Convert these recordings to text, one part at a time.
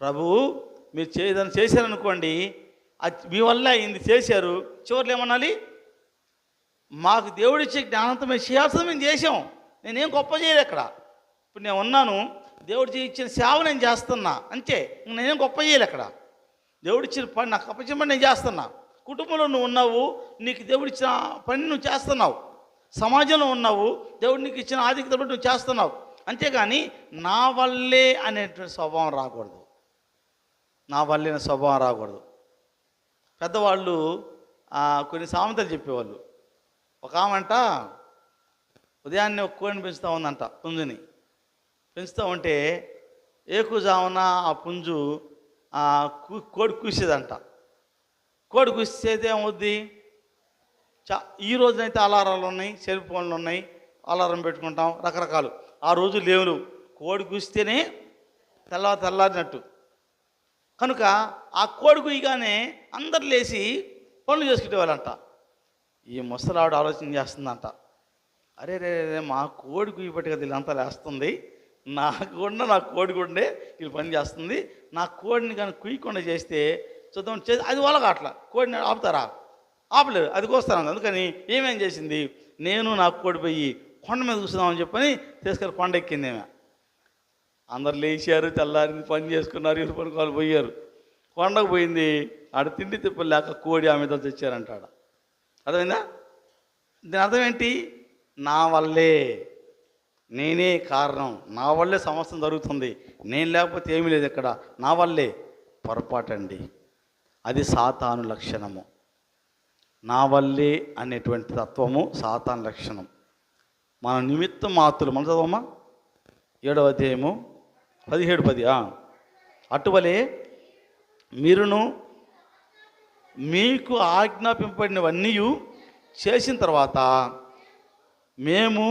ప్రభువు మీరు ఏదైనా చేశారనుకోండి అది మీ వల్ల అయింది చేశారు చివరిలో ఏమనాలి? మాకు దేవుడిచ్చే జ్ఞానంతో మేము చేయాల్సింది మేము చేసాం నేనేం గొప్ప చేయలేదు అక్కడ ఇప్పుడు నేను ఉన్నాను దేవుడు ఇచ్చిన సేవ నేను చేస్తున్నా అంతే. నేనేం గొప్ప చేయలేదు అక్కడ దేవుడిచ్చిన పని నాకు అప్పచెప్పని నేను చేస్తున్నా. కుటుంబంలో నువ్వు ఉన్నావు నీకు దేవుడిచ్చిన పని నువ్వు చేస్తున్నావు. సమాజంలో ఉన్నావు దేవుడు నీకు ఇచ్చిన ఆధిక్యత నువ్వు చేస్తున్నావు. అంతేగాని నా వల్లే అనేటువంటి స్వభావం రాకూడదు. నా వల్లిన స్వభావం రాకూడదు. పెద్దవాళ్ళు కొన్ని సామెతలు చెప్పేవాళ్ళు. ఒక ఆమంట ఉదయాన్నే ఒక కోడిని పెంచుతూ ఉందంట పుంజుని. పెంచుతూ ఉంటే ఏకుజామున ఆ పుంజు కోడి కూసేదంట. కోడి కూసేది ఏమవుద్ది? చా ఈ రోజునైతే అలారాలు ఉన్నాయి సెల్ ఫోన్లు ఉన్నాయి అలారం పెట్టుకుంటాం రకరకాలు. ఆ రోజు లేవులు కోడి కూస్తేనే తెల్ల తెల్లారినట్టు. కనుక ఆ కోడి కుయ్యగానే అందరు లేచి పనులు చేసుకునేవాళ్ళంట. ఈ ముసలావిడ ఆలోచన చేస్తుందంట. అరే రే రే, మా కోడి కుయ్యి కదా వీళ్ళంతా లేస్తుంది. నాకు కూడా నా కోడి గుండే వీళ్ళు పని చేస్తుంది. నా కోడిని కానీ కుయ్యకుండా చేస్తే చూద్దాం చే అది వాళ్ళగా అట్లా. కోడిని ఆపుతారా? ఆపలేదు. అది కోస్తాను అందుకని ఏమేం చేసింది? నేను నా కోడి పోయి కొండ మీద కూర్చుందామని చెప్పని తీసుకెళ్ళి కొండ ఎక్కింది ఏమే అందరు లేచారు తెల్లారింది పని చేసుకున్నారు ఇరు పనుకోవాలి పోయారు. కొండకు పోయింది ఆడ తిండి తిప్పలు లేక కోడి ఆమె మీద తెచ్చారంట ఆడ అర్థమైందా? దీని అర్థం ఏంటి? నా వల్లే నేనే కారణం. నా వల్లే సమస్య జరుగుతుంది. నేను లేకపోతే ఏమీ లేదు ఇక్కడ. నా వల్లే. పొరపాటండి. అది సాతాను లక్షణము. నా వల్లే అనేటువంటి తత్వము సాతాను లక్షణం. మన నిమిత్త మాతులు మన చదవమ్మా ఏడవ అధ్యాయము పదిహేడు పది అటువలే మీరును మీకు ఆజ్ఞాపింపబడినవన్నీ చేసిన తర్వాత మేము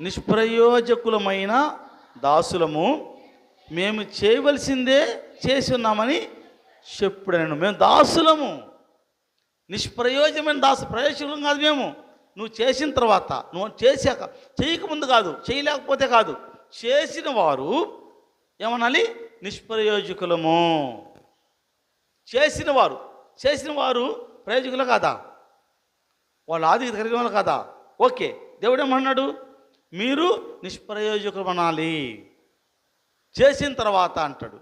నిష్ప్రయోజకులమైన దాసులము మేము చేయవలసిందే చేసి ఉన్నామని చెప్పుడను మేము దాసులము. నిష్ప్రయోజనమైన దాసు ప్రయోజకులం కాదు మేము. నువ్వు చేసిన తర్వాత నువ్వు చేశాక చేయకముందు కాదు చేయలేకపోతే కాదు చేసిన వారు ఏమనాలి? నిష్ప్రయోజకులము. చేసిన వారు చేసిన వారు ప్రయోజకులు కాదా? వాళ్ళు ఆధిక్యత కలిగిన వాళ్ళు కాదా? ఓకే దేవుడు ఏమన్నాడు? మీరు నిష్ప్రయోజకులు అనాలి. చేసిన తర్వాత అంటాడు.